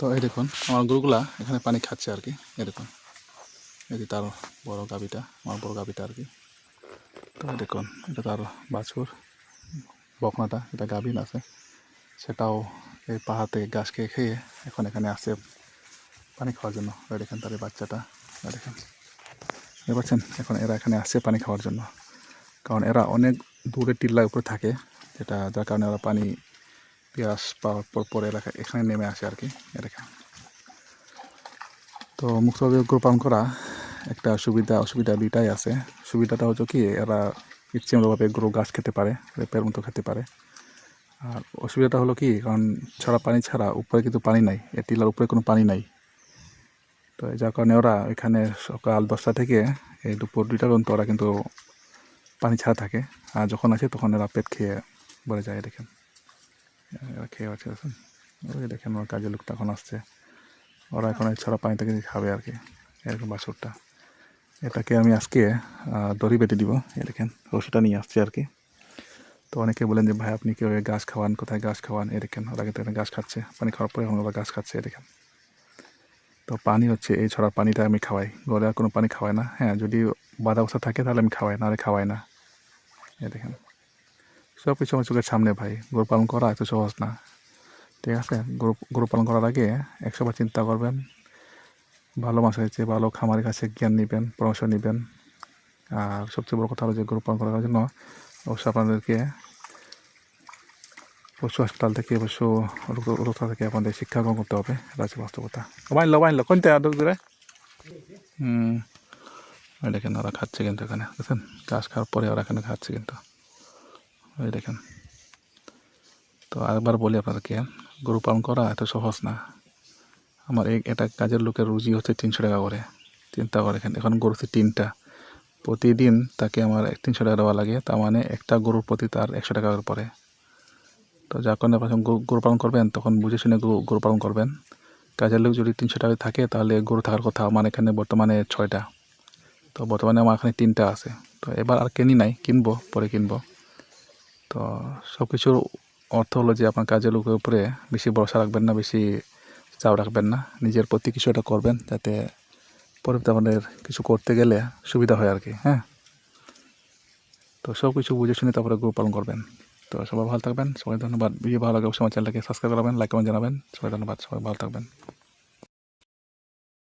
তো এই দেখুন, আমার গরুগুলা এখানে পানি খাচ্ছে আর কি এই দেখুন, এই যে তার বড় গাবিটা আমার বড় গাবিটা আর কি তো এই দেখুন, এটা তার বাছুর, বকনাটা, এটা গাভিন আছে। সেটাও এই পাহাড় থেকে গাছ খেয়ে খেয়ে এখন এখানে আসে পানি খাওয়ার জন্য। দেখেন তার এই বাচ্চাটা দেখেন। বুঝতে পারছেন এখন এরা এখানে আসছে পানি খাওয়ার জন্য। কারণ এরা অনেক দূরে টিল্লার উপরে থাকে, যেটা যার কারণে ওরা পানি পিয়াস পাওয়ার পর, পরে এলাকা এখানে নেমে আসে আর কি এলাকা তো মুক্তভাবে পালন করা একটা সুবিধা, অসুবিধা দুইটাই আছে। সুবিধাটা হচ্ছে কি, এরা ইচ্ছে মতোভাবে গরু গাছ খেতে পারে পেয়ার মতো খেতে পারে। আর অসুবিধাটা হলো কি, কারণ ছড়া পানি ছাড়া উপরে কিন্তু পানি নাই, এ টিলার উপরে কোনো পানি নাই। তো যার কারণে ওরা এখানে সকাল দশটা থেকে এই দুপুর দুইটা পর্যন্ত ওরা কিন্তু পানি ছাড়া থাকে। আর যখন আসে তখন এরা পেট খেয়ে ভরে যায় দেখেন। খেয়ে আছে ওই দেখেন ওর কাজের লোকটা এখন আসছে। ওরা এখন এই ছড়া পানি থেকে খাবে আর কি, এরকম বাছুরটা। এটাকে আমি আজকে দড়ি বেটে দিব। এই দেখেন, রশিটা নিয়ে আসছি আর কি। তো অনেকে বলেন যে, ভাই, আপনি কীভাবে গাছ খাওয়ান? কোথায় গাছ খাওয়ান? এ দেখেন, ওরা কিন্তু গাছ খাচ্ছে। পানি খাওয়ার পরে এখন ওরা গাছ খাচ্ছে এ দেখেন। তো পানি হচ্ছে, এই ছড়ার পানিটা আমি খাওয়াই। গড়ে আর কোনো পানি খাওয়াই না। হ্যাঁ যদি বাধা অবস্থা থাকে, তাহলে আমি খাওয়াই, নাহলে খাওয়াই না। এ দেখেন। সব কিছু আমার চোখের সামনে ভাই। গরু পালন করা এত সহজ না। ঠিক আছে? গরু গরু পালন করার আগে একশোবার চিন্তা করবেন। ভালো মাসের চেয়ে ভালো খামারের কাছে জ্ঞান নেবেন, পরামর্শ নেবেন। আর সবচেয়ে বড় কথা হলো যে গরু পালন করার জন্য অবশ্যই আপনাদেরকে পশু হাসপাতাল থেকে, পশু রোগা থেকে আপনাদের শিক্ষা গ্রহণ করতে হবে। হচ্ছে বাস্তবতা। বাইনলো বাইনলো কোনটা আদর দূরে হুম। ওই দেখেন ওরা খাচ্ছে কিন্তু এখানে। বুঝছেন ঘাস খাওয়ার পরে ওরা এখানে খাচ্ছে কিন্তু। ওই দেখেন। তো আরেকবার বলি আপনাদেরকে, গরু পালন করা এত সহজ না। আমার এটা কাজের লোকের রুজি হচ্ছে তিনশো টাকা করে। চিন্তা করে এখানে। এখন গরু তিনটা। প্রতিদিন তাকে আমার তিনশো টাকা দেওয়া লাগে। তার মানে একটা গরুর প্রতি তার একশো টাকা করে পড়ে। তো কারণে আপনি যখন গরু- পালন করবেন, তখন বুঝে শুনে গরু পালন করবেন। কাজের লোক যদি তিনশো টাকা থাকে, তাহলে গরু থাকার কথা আমার এখানে বর্তমানে ছয়টা। তো বর্তমানে আমার এখানে তিনটা আছে। তো এবার আর কিনি নাই, কিনবো, পরে কিনবো। তো সব কিছুর অর্থ হলো যে আপনার কাজের লোকের উপরে বেশি ভরসা রাখবেন না, বেশি চাপ রাখবেন না। নিজের প্রতি কিছু একটা করবেন যাতে পরবর্তী আমাদের কিছু করতে গেলে সুবিধা হয় আর কি হ্যাঁ? তো সব কিছু বুঝে শুনে তারপরে গরু পালন করবেন। তো সবাই ভালো থাকবেন সবাই ধন্যবাদ। ভিডিও ভালো লাগে অবশ্যই আমার চ্যানেলটাকে সাবস্ক্রাইব করবেন লাইক কমেন্ট জানাবেন। সবাই ধন্যবাদ, সবাই ভালো থাকবেন।